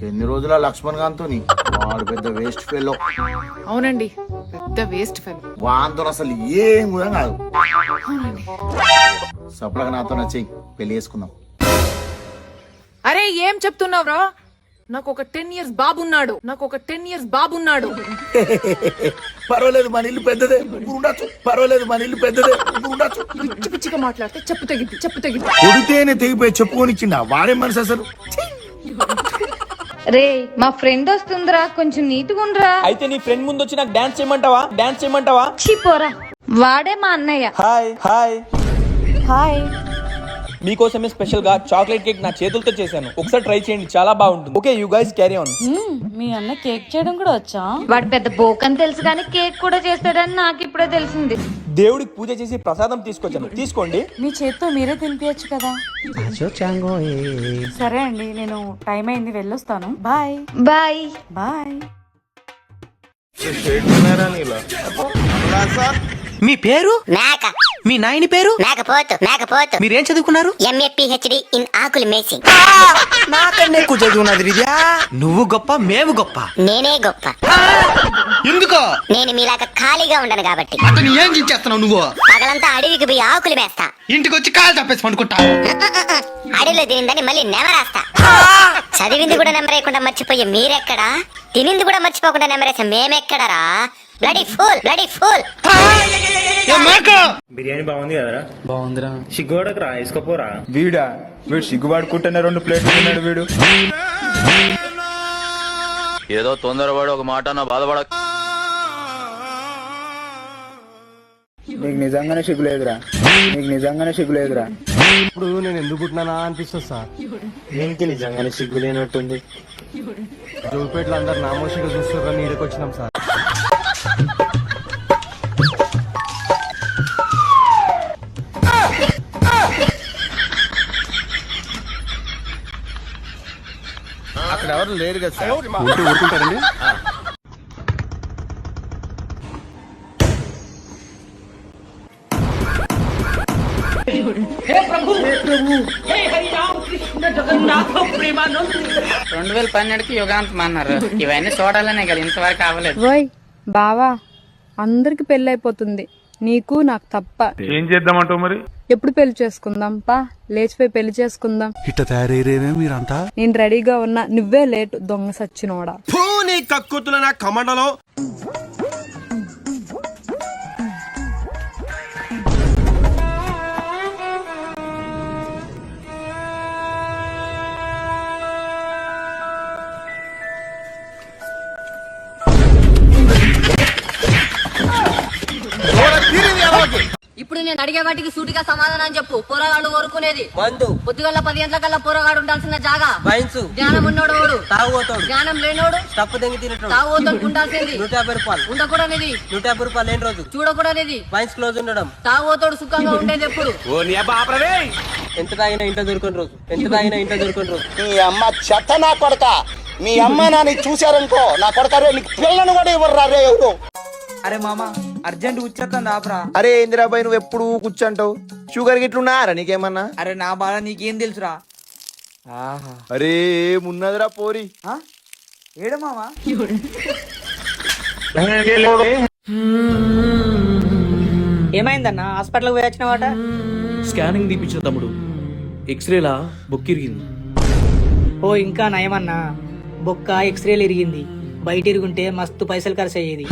ఇంకెన్ని రోజుల లక్ష్మణ్ గాంతో వాడు పెద్ద వేస్ట్ ఫెలో. అవునండి పెద్ద వేస్ట్ ఫెల్. వాంతో అసలు ఏం కూడా కాదు. సప్లగా నాతో నచ్చి పెళ్ళి చేసుకుందాం. అరే ఏం చెప్తున్నావురా నాకు ఒక టెన్ ఇయర్స్ బాబున్నాడు. నాకు ఒక టెన్ ఇయర్స్ బాబున్నాడు. పర్వాలేదు మన ఇల్లు పెద్దదే. ఉండొచ్చు. పర్వాలేదు మన ఇల్లు పెద్దదే. ఉండొచ్చు. పిచ్చి పిచ్చిగా మాట్లాడితే చెప్పు తెగింది చెప్పు తెగింది కొడితేనే తెగిపోయి చెప్పుకొనిచ్చిండా వాడే మనసు అసలు. రే మా ఫ్రెండ్ వస్తుందిరా కొంచెం నీట్గా ఉండరా. అయితే నీ ఫ్రెండ్ ముందు వచ్చి నాకు డాన్స్ చేయమంటావా? డాన్స్ చేయమంటావా? పోరా. వాడే మా అన్నయ్య. హాయ్ హాయ్ హాయ్ మీకోసమే స్పెషల్గా చాక్లెట్ కేక్ నా చేతులతో చేశాను. ఒకసారి ట్రై చేయండి చాలా బాగుంటుంది. Okay you guys carry on మీ అన్న కేక్ చేయడం కూడా వచ్చా? వాడు పెద్ద బోకని తెలుసు కానీ కేక్ కూడా చేస్తాడని నాకు ఇప్పుడే తెలిసింది. దేవుడికి పూజ చేసి ప్రసాదం తీసుకొచ్చాను. తీసుకోండి. మీ చేత్తో మీరే తినిపించచ్చు కదా. సరే అండి నేను టైం అయింది వెళ్ళొస్తాను. బాయ్. బాయ్. బాయ్. మీ పేరు? మేక మీ నాయని పేరు? మేకపోతు మేకపోతు మీరేం చదువుకున్నారు? ఎంఏ పిహెచ్డి ఇన్ ఆకులు మేసింగ్. నాకన్నా ఎక్కువ చదువున్నది నువ్వు గొప్ప మేము గొప్ప. నేనే గొప్ప. ఎందుకో? నేను మీలాగా ఖాళీగా ఉండను కాబట్టి. అతను ఏం చేస్తున్నావు నువ్వు? పగలంతా అడవికి పోయి ఆకులు వేస్తా ఇంటికి వచ్చి కాలు తప్పేసి పండుకుంటా. అడవిలో తినిందని మళ్ళీ నెమరాస్తా. చదివింది కూడా నెమరేయకుండా మర్చిపోయే మీరెక్కడా? తినింది కూడా మర్చిపోకుండా నెమరేసే మేమెక్కడరా? Bloody full bloody full biryani బాగుంది కదరా? బాగుందిరా. సిగ్గుపడకరా వేసుకోపోరా వీడా? వీడు సిగ్గుపడుకుంటున్న రెండు ప్లేట్లు తిన్నాడు వీడు. ఏదో తొందరపడి ఒక మాట నా బాధపడ నీకు నిజంగానే సిగ్గులేదురా నీకు నిజంగానే సిగ్గులేదురా ఇప్పుడు నేను ఎందుకు పుట్టినానా అనిపిస్తుంది సార్. ఏంటి నిజంగానే సిగ్గు లేనట్టుంది. జోపేట్లు అందరు నామోషిగా చూస్తున్నారు నీడకి వచ్చినాం సార్. అక్కడ ఎవరు లేరు కదా సార్. ఉంటే ఊరుకుంటారండి? రెండు వేల పన్నెండుకి యుగాంతం అన్నారు. ఇవన్నీ చూడాలనే కదా ఇంతవరకు అవ్వలేదు. బావా అందరికి పెళ్ళి అయిపోతుంది నీకు నాకు తప్ప. ఏం చేద్దామంటావు మరి? ఎప్పుడు పెళ్ళి చేసుకుందాం? పా లేచిపోయి పెళ్ళి చేసుకుందాం. ఇట్ట తయారయ్యేమే మీరంతా? నేను రెడీగా ఉన్నా. నువ్వే లేటు దొంగ సచ్చినోడా. నీ కక్కుతుల నా కమండలో. ఇప్పుడు నేను అడిగే వాటికి సూటిగా సమాధానం చెప్పు. పోరగాడు కోరుకునేది మందు. పొద్దుగల పది గంటల కల్లా పోరగాడు ఉండాల్సిన జాగా. వైన్స్. జ్ఞానం ఉన్నోడు ఓడు తాగుతాడు జ్ఞానం లేనోడు. తప్పు తెంగి తినట్టు తాగుతాడు ఉండాల్సింది. నూట యాభై రూపాయలు. ఉండకూడనిది. నూట యాభై రూపాయలు లేని రోజు. చూడకూడనిది. వైన్స్ క్లోజ్ ఉండడం. తాగుతాడు సుఖంగా ఉండేది ఎప్పుడు? ఎంత తాగినా ఇంట్లో దొరుకుని రోజు. ఎంత తాగినా ఇంట్లో దొరుకుని రోజు. మీ అమ్మ చెత్త నా కొడక. మీ అమ్మ నాని చూశారనుకో నా కొడక రే నీకు పిల్లను కూడా ఇవ్వరు రే ఎవరు? అరే మామ అర్జెంట్ ఉచ్చేస్తాను ఆపరా. అరే ఇందిరాబాయ్ నువ్వు ఎప్పుడు కూర్చుంటావు? షుగర్ గిట్లున్నారా నీకేమన్నా? అరే నా బాధ నీకేం తెలుసురా? అరే ఏమున్నదిరా పోరి? ఏడు మామ? ఏమైందన్న? హాస్పిటల్కి పోయి వచ్చినవాట? స్కానింగ్ తీపించిన తమ్ముడు. ఎక్స్రేలా బుక్ ఇరిగింది ఓ ఇంకా నయమన్నా. బొక్క ఎక్స్రేలు ఇరిగింది. బయట ఇరుగుంటే మస్తు పైసలు ఖర్చు అయ్యేది